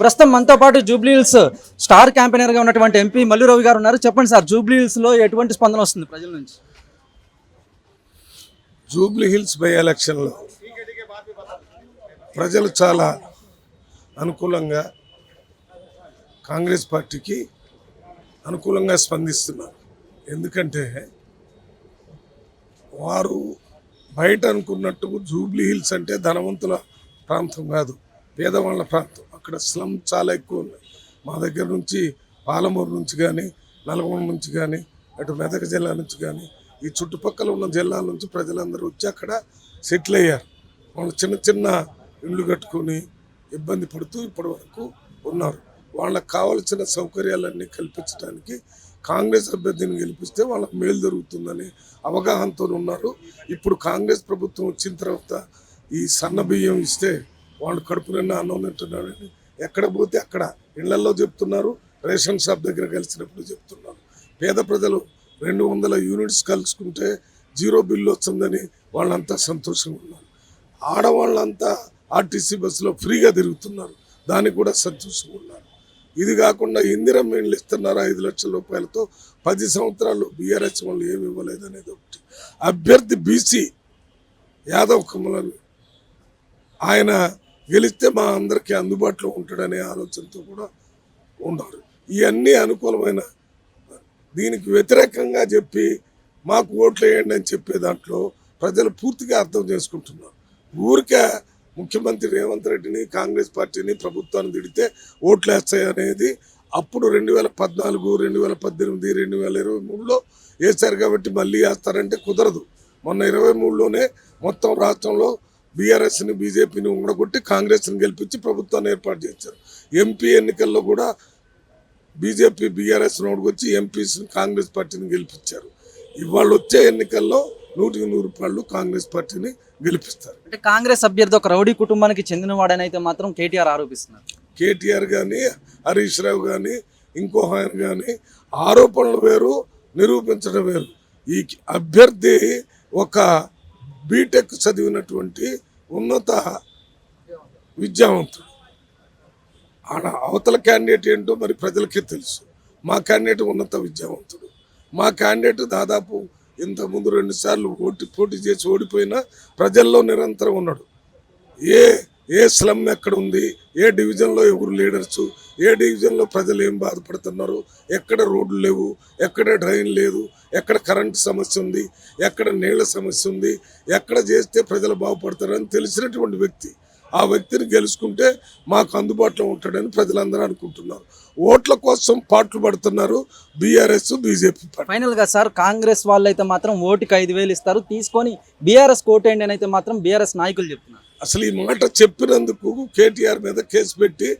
ప్రస్తుతం మనతో పాటు జూబ్లీహిల్స్ స్టార్ క్యాంపెయినర్గా ఉన్నటువంటి ఎంపీ మల్లు గారు ఉన్నారు. చెప్పండి సార్ జూబ్లీహిల్స్లో ఎటువంటి స్పందన వస్తుంది ప్రజల నుంచి? జూబ్లీ హిల్స్ బై ఎలక్షన్లో ప్రజలు చాలా అనుకూలంగా కాంగ్రెస్ పార్టీకి అనుకూలంగా స్పందిస్తున్నారు. ఎందుకంటే వారు బయట అనుకున్నట్టు జూబ్లీ హిల్స్ అంటే ధనవంతుల ప్రాంతం కాదు పేదవాళ్ళ ప్రాంతం. అక్కడ స్లమ్ చాలా ఎక్కువ ఉన్నాయి. మా దగ్గర నుంచి పాలమూరు నుంచి కానీ నల్గొండ నుంచి కానీ అటు మెదక్ జిల్లా నుంచి కానీ ఈ చుట్టుపక్కల ఉన్న జిల్లాల నుంచి ప్రజలందరూ వచ్చి అక్కడ సెటిల్ అయ్యారు. వాళ్ళు చిన్న చిన్న ఇండ్లు కట్టుకొని ఇబ్బంది పడుతూ ఇప్పటి వరకు ఉన్నారు. వాళ్ళకి కావలసిన సౌకర్యాలన్నీ కల్పించడానికి కాంగ్రెస్ అభ్యర్థిని గెలిపిస్తే వాళ్ళకి మేలు జరుగుతుందని అవగాహనతో ఉన్నారు. ఇప్పుడు కాంగ్రెస్ ప్రభుత్వం వచ్చిన తర్వాత ఈ సన్న బియ్యం ఇస్తే వాళ్ళు కడుపు నిండా అన్నం తింటున్నారని ఎక్కడ పోతే అక్కడ. ఇళ్ళలో చెప్తున్నారు రేషన్ షాప్ దగ్గర కలిసినప్పుడు చెప్తున్నారు. పేద ప్రజలు రెండు వందల యూనిట్స్ కలుసుకుంటే జీరో బిల్లు వస్తుందని వాళ్ళంతా సంతోషంగా ఉన్నారు. ఆడవాళ్ళంతా ఆర్టీసీ బస్సులో ఫ్రీగా తిరుగుతున్నారు. దానికి కూడా సంతోషంగా ఉన్నారు. ఇది కాకుండా ఇందిరం ఇళ్ళు ఇస్తున్నారు ఐదు లక్షల రూపాయలతో పది సంవత్సరాలు బీఆర్ఎస్ వాళ్ళు ఏమి ఇవ్వలేదు అనేది ఒకటి. అభ్యర్థి బీసీ యాదవ్ కమలని ఆయన గెలిస్తే మా అందరికీ అందుబాటులో ఉంటాడనే ఆలోచనతో కూడా ఉన్నారు. ఇవన్నీ అనుకూలమైన దీనికి వ్యతిరేకంగా చెప్పి మాకు ఓట్లు వేయండి అని చెప్పే దాంట్లో ప్రజలు పూర్తిగా అర్థం చేసుకుంటున్నారు. ఊరికే ముఖ్యమంత్రి రేవంత్ రెడ్డిని కాంగ్రెస్ పార్టీని ప్రభుత్వాన్ని తిడితే ఓట్లు వేస్తాయి అనేది అప్పుడు రెండు వేల పద్నాలుగు రెండు వేల పద్దెనిమిది రెండు వేల ఇరవై మూడులో వేశారు కాబట్టి మళ్ళీ వేస్తారంటే కుదరదు. మొన్న ఇరవై మూడులోనే మొత్తం రాష్ట్రంలో బీఆర్ఎస్ని బీజేపీని ఉండగొట్టి కాంగ్రెస్ని గెలిపించి ప్రభుత్వాన్ని ఏర్పాటు చేశారు. ఎంపీ ఎన్నికల్లో కూడా బీజేపీ బీఆర్ఎస్ వచ్చి ఎంపీస్ని కాంగ్రెస్ పార్టీని గెలిపించారు. ఇవాళ వచ్చే ఎన్నికల్లో నూటికి నూరు రూపాయలు కాంగ్రెస్ పార్టీని గెలిపిస్తారు. అంటే కాంగ్రెస్ అభ్యర్థి ఒక రౌడీ కుటుంబానికి చెందినవాడని అయితే మాత్రం కేటీఆర్ ఆరోపిస్తున్నారు. కేటీఆర్ కానీ హరీష్ రావు కానీ ఇంకో ఆయన కానీ ఆరోపణలు వేరు నిరూపించడం వేరు. ఈ అభ్యర్థి ఒక బీటెక్ చదివినటువంటి ఉన్నత విద్యావంతుడు. ఆడ అవతల క్యాండిడేట్ ఏంటో మరి ప్రజలకే తెలుసు. మా క్యాండిడేట్ ఉన్నత విద్యావంతుడు. మా క్యాండిడేట్ దాదాపు ఇంతకుముందు రెండుసార్లు సార్లు పోటీ చేసి ఓడిపోయినా ప్రజల్లో నిరంతరం ఉన్నాడు. ఏ ఏ స్లమ్ ఎక్కడ ఉంది? ఏ డివిజన్లో ఎవరు లీడర్స్? ఏ డివిజన్లో ప్రజలు ఏం బాధపడుతున్నారు? ఎక్కడ రోడ్లు లేవు? ఎక్కడ డ్రైన్ లేదు? ఎక్కడ కరెంట్ సమస్య ఉంది? ఎక్కడ నీళ్ళ సమస్య ఉంది? ఎక్కడ చేస్తే ప్రజలు బాగుపడతారని తెలిసినటువంటి వ్యక్తి. ఆ వ్యక్తిని గెలుచుకుంటే మాకు అందుబాటులో ఉంటాడని ప్రజలందరూ అనుకుంటున్నారు. ఓట్ల కోసం పాటలు పడుతున్నారు బీఆర్ఎస్ బీజేపీ ఫైనల్గా సార్ కాంగ్రెస్ వాళ్ళు అయితే మాత్రం ఓటుకి ఐదు వేలు ఇస్తారు. తీసుకొని బీఆర్ఎస్ కోటేయండి అని అయితే మాత్రం బీఆర్ఎస్ నాయకులు చెప్తున్నారు. అసలు ఈ మాట చెప్పినందుకు కేటీఆర్ మీద కేసు పెట్టి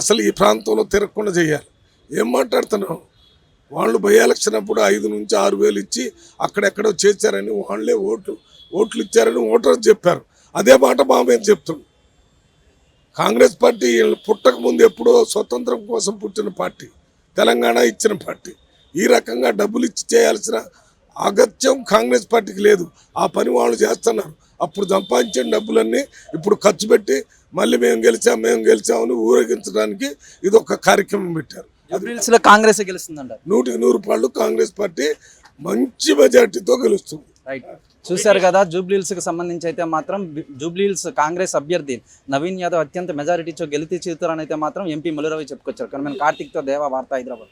అసలు ఈ ప్రాంతంలో తిరగకుండా చేయాలి. ఏం మాట్లాడుతున్నావు? వాళ్ళు బై ఎలక్షన్ అప్పుడు ఐదు నుంచి ఆరు వేలు ఇచ్చి అక్కడెక్కడో చేశారని వాళ్ళే ఓట్లు ఓట్లు ఇచ్చారని ఓటర్లు చెప్పారు. అదే మాట మా మీద చెప్తున్నాం కాంగ్రెస్ పార్టీ వీళ్ళు పుట్టక ముందు ఎప్పుడో స్వతంత్రం కోసం పుట్టిన పార్టీ తెలంగాణ ఇచ్చిన పార్టీ. ఈ రకంగా డబ్బులు ఇచ్చి చేయాల్సిన అగత్యం కాంగ్రెస్ పార్టీకి లేదు. ఆ పని వాళ్ళు చేస్తున్నారు. అప్పుడు సంపాదించిన డబ్బులన్నీ ఇప్పుడు ఖర్చు పెట్టి మళ్ళీ మేము గెలిచాం మేము గెలిచామని ఊరేగించడానికి ఇది ఒక కార్యక్రమం పెట్టారు. కాంగ్రెస్ గెలుస్తుందంట. నూటికి నూరు రూపాయలు కాంగ్రెస్ పార్టీ మంచి మెజార్టీతో గెలుస్తుంది. రైట్ చూశారు కదా జూబ్లీహిల్స్కి సంబంధించి అయితే మాత్రం జూబ్లీహిల్స్ కాంగ్రెస్ అభ్యర్థి నవీన్ యాదవ్ అత్యంత మెజారిటీతో గెలిచి చేతురని అయితే మాత్రం ఎంపీ ములరవి చెప్పుకొచ్చారు. కానీ కార్తీక్తో దేవా వార్త హైదరాబాద్.